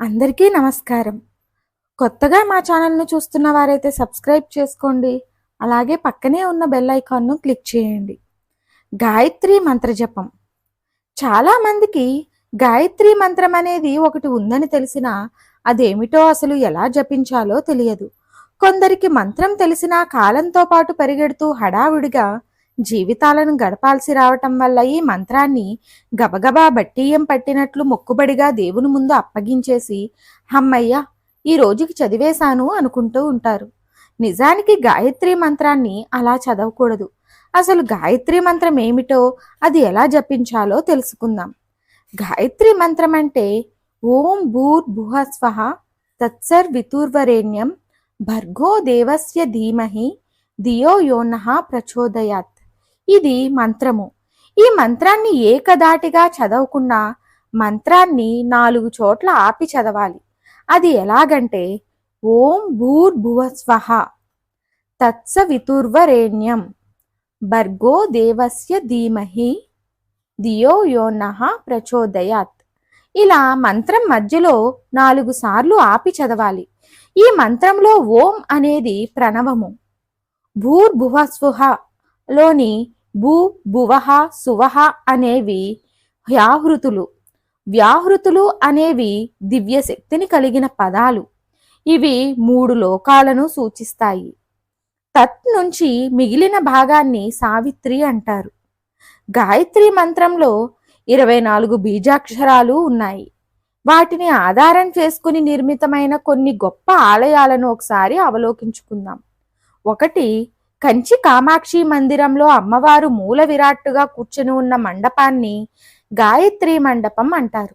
అందరికీ నమస్కారం. కొత్తగా మా ఛానల్ను చూస్తున్న వారైతే సబ్స్క్రైబ్ చేసుకోండి. అలాగే పక్కనే ఉన్న బెల్ ఐకాన్ను క్లిక్ చేయండి. గాయత్రి మంత్రజపం చాలామందికి గాయత్రి మంత్రం అనేది ఒకటి ఉందని తెలిసినా అదేమిటో అసలు ఎలా జపించాలో తెలియదు. కొందరికి మంత్రం తెలిసినా కాలంతో పాటు పరిగెడుతూ హడావుడిగా జీవితాలను గడపాల్సి రావటం వల్ల ఈ మంత్రాన్ని గబగబా బట్టీయం పట్టినట్లు మొక్కుబడిగా దేవుని ముందు అప్పగించేసి హమ్మయ్య ఈ రోజుకి చదివేశాను అనుకుంటూ ఉంటారు. నిజానికి గాయత్రి మంత్రాన్ని అలా చదవకూడదు. అసలు గాయత్రి మంత్రం ఏమిటో అది ఎలా జపించాలో తెలుసుకుందాం. గాయత్రి మంత్రం అంటే ఓం భూర్ భువ తత్సర్ వితుర్వరేణ్యం భర్గో దేవస్య ధీమహి ధియో యోన ప్రచోదయాత్ ఇది మంత్రము. ఈ మంత్రాన్ని ఏకదాటిగా చదవకుండా మంత్రాన్ని నాలుగు చోట్ల ఆపి చదవాలి. అది ఎలాగంటే ఓం భూర్భువస్వహ తత్సవితుర్వరేణ్యం తత్స వితుర్వరేణ్యం భర్గో దేవస్య ధీమహి ధియో యోన ప్రచోదయాత్. ఇలా మంత్రం మధ్యలో నాలుగు సార్లు ఆపి చదవాలి. ఈ మంత్రంలో ఓం అనేది ప్రణవము. భూర్భువస్వహ లోని భూ భువహ సువహ అనేవి వ్యాహృతులు. వ్యాహృతులు అనేవి దివ్య శక్తిని కలిగిన పదాలు. ఇవి మూడు లోకాలను సూచిస్తాయి. తత్ నుంచి మిగిలిన భాగాన్ని సావిత్రి అంటారు. గాయత్రి మంత్రంలో ఇరవై నాలుగు బీజాక్షరాలు ఉన్నాయి. వాటిని ఆధారం చేసుకుని నిర్మితమైన కొన్ని గొప్ప ఆలయాలను ఒకసారి అవలోకించుకుందాం. ఒకటి కంచి కామాక్షి మందిరంలో అమ్మవారు మూల విరాట్టుగా కూర్చుని ఉన్న మండపాన్ని గాయత్రి మండపం అంటారు.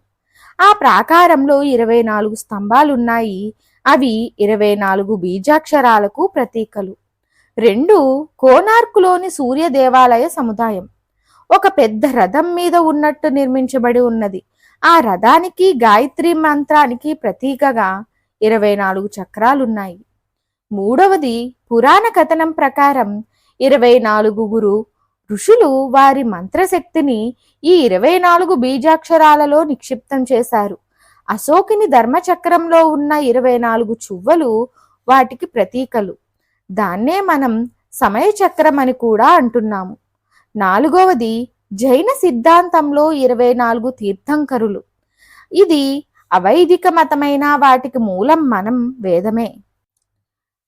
ఆ ప్రాకారంలో ఇరవై నాలుగు స్తంభాలున్నాయి. అవి ఇరవై నాలుగు బీజాక్షరాలకు ప్రతీకలు. రెండు కోనార్కులోని సూర్య దేవాలయ సముదాయం. ఒక పెద్ద రథం మీద ఉన్నట్టు నిర్మించబడి ఉన్నది. ఆ రథానికి గాయత్రి మంత్రానికి ప్రతీకగా ఇరవై నాలుగు చక్రాలున్నాయి. మూడవది పురాణ కథనం ప్రకారం ఇరవై నాలుగుగురు ఋషులు వారి మంత్రశక్తిని ఈ ఇరవై నాలుగు బీజాక్షరాలలో నిక్షిప్తం చేశారు. అశోకుని ధర్మచక్రంలో ఉన్న ఇరవై నాలుగు చువ్వలు వాటికి ప్రతీకలు. దాన్నే మనం సమయచక్రం అని కూడా అంటున్నాము. నాలుగవది జైన సిద్ధాంతంలో ఇరవై నాలుగు తీర్థంకరులు. ఇది అవైదిక మతమైన వాటికి మూలం మనం వేదమే.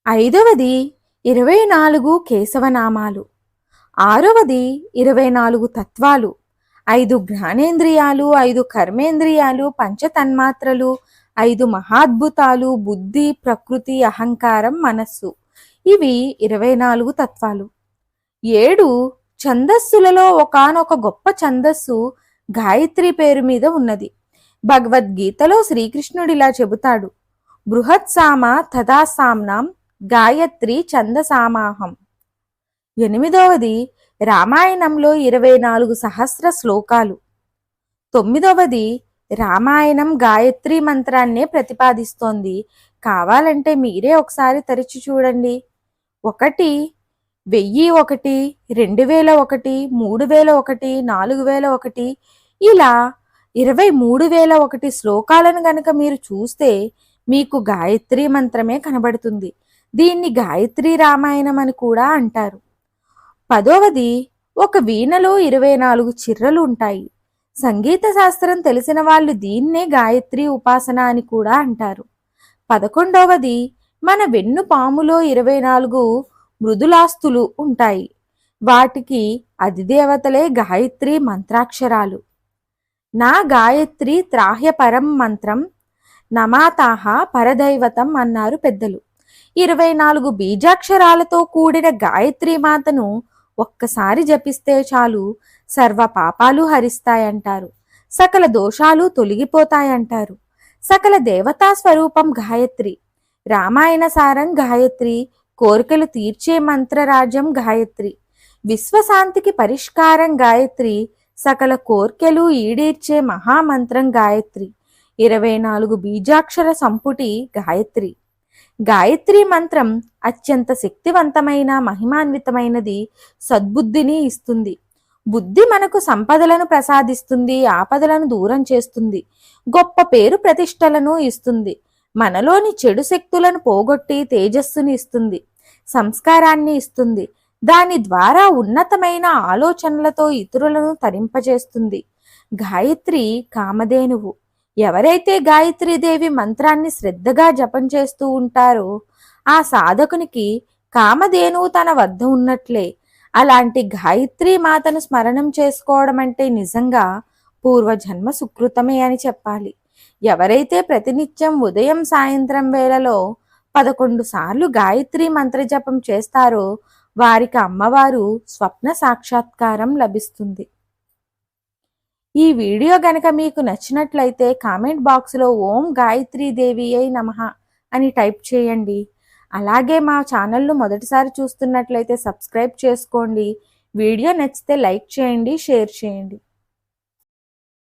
ఐదవది ఇరవై నాలుగు కేశవనామాలు. ఆరవది ఇరవై నాలుగు తత్వాలు. ఐదు జ్ఞానేంద్రియాలు ఐదు కర్మేంద్రియాలు పంచతన్మాత్రలు ఐదు మహాద్భుతాలు బుద్ధి ప్రకృతి అహంకారం మనస్సు. ఇవి ఇరవై నాలుగు తత్వాలు. ఏడు ఛందస్సులలో ఒకానొక గొప్ప ఛందస్సు గాయత్రి పేరు మీద ఉన్నది. భగవద్గీతలో శ్రీకృష్ణుడిలా చెబుతాడు. బృహత్సామ తథాసామ్నాం గాయత్రి ఛందసామాహం. ఎనిమిదవది రామాయణంలో ఇరవై నాలుగు సహస్ర శ్లోకాలు. తొమ్మిదవది రామాయణం గాయత్రి మంత్రాన్నే ప్రతిపాదిస్తోంది. కావాలంటే మీరే ఒకసారి తరిచి చూడండి. ఒకటి వెయ్యి ఒకటి రెండు వేల ఒకటి మూడు వేల ఒకటి నాలుగు వేల ఒకటి ఇలా ఇరవై మూడు వేల ఒకటి శ్లోకాలను గనక మీరు చూస్తే మీకు గాయత్రి మంత్రమే కనబడుతుంది. దీన్ని గాయత్రి రామాయణం అని కూడా అంటారు. పదవది ఒక వీణలో ఇరవై నాలుగు చిర్రలు ఉంటాయి. సంగీత శాస్త్రం తెలిసిన వాళ్ళు దీన్నే గాయత్రి ఉపాసన అని కూడా అంటారు. పదకొండవది మన వెన్ను పాములో ఇరవై నాలుగు మృదులాస్తులు ఉంటాయి. వాటికి అధిదేవతలే గాయత్రి మంత్రాక్షరాలు. నా గాయత్రి త్రాహ్యపరం మంత్రం నమాతాహ పరదైవతం అన్నారు పెద్దలు. ఇరవై నాలుగు బీజాక్షరాలతో కూడిన గాయత్రి మాతను ఒక్కసారి జపిస్తే చాలు సర్వ పాపాలు హరిస్తాయంటారు. సకల దోషాలు తొలగిపోతాయంటారు. సకల దేవతా స్వరూపం గాయత్రి. రామాయణ సారం గాయత్రి. కోరికలు తీర్చే మంత్రరాజ్యం గాయత్రి. విశ్వశాంతికి పరిష్కారం గాయత్రి. సకల కోర్కెలు ఈడేర్చే మహామంత్రం గాయత్రి. ఇరవై నాలుగు బీజాక్షర సంపుటి గాయత్రి. గాయత్రి మంత్రం అత్యంత శక్తివంతమైన మహిమాన్వితమైనది సద్బుద్ధిని ఇస్తుంది. బుద్ధి మనకు సంపదలను ప్రసాదిస్తుంది ఆపదలను దూరం చేస్తుంది గొప్ప పేరు ప్రతిష్టలను ఇస్తుంది మనలోని చెడు శక్తులను పోగొట్టి తేజస్సుని ఇస్తుంది సంస్కారాన్ని ఇస్తుంది దాని ద్వారా ఉన్నతమైన ఆలోచనలతో ఇతరులను తరింపజేస్తుంది. గాయత్రి కామధేనువు. ఎవరైతే గాయత్రీదేవి మంత్రాన్ని శ్రద్ధగా జపం చేస్తూ ఉంటారో ఆ సాధకునికి కామధేనువు తన వద్ద ఉన్నట్లే. అలాంటి గాయత్రీ మాతను స్మరణం చేసుకోవడం అంటే నిజంగా పూర్వజన్మ సుకృతమే అని చెప్పాలి. ఎవరైతే ప్రతినిత్యం ఉదయం సాయంత్రం వేళలో పదకొండు సార్లు గాయత్రి మంత్రజపం చేస్తారో వారికి అమ్మవారు స్వప్న సాక్షాత్కారం లభిస్తుంది. ఈ వీడియో గనక మీకు నచ్చినట్లయితే కామెంట్ బాక్స్లో ఓం గాయత్రీ దేవి అయి నమ అని టైప్ చేయండి. అలాగే మా ఛానల్ను మొదటిసారి చూస్తున్నట్లయితే సబ్స్క్రైబ్ చేసుకోండి. వీడియో నచ్చితే లైక్ చేయండి షేర్ చేయండి.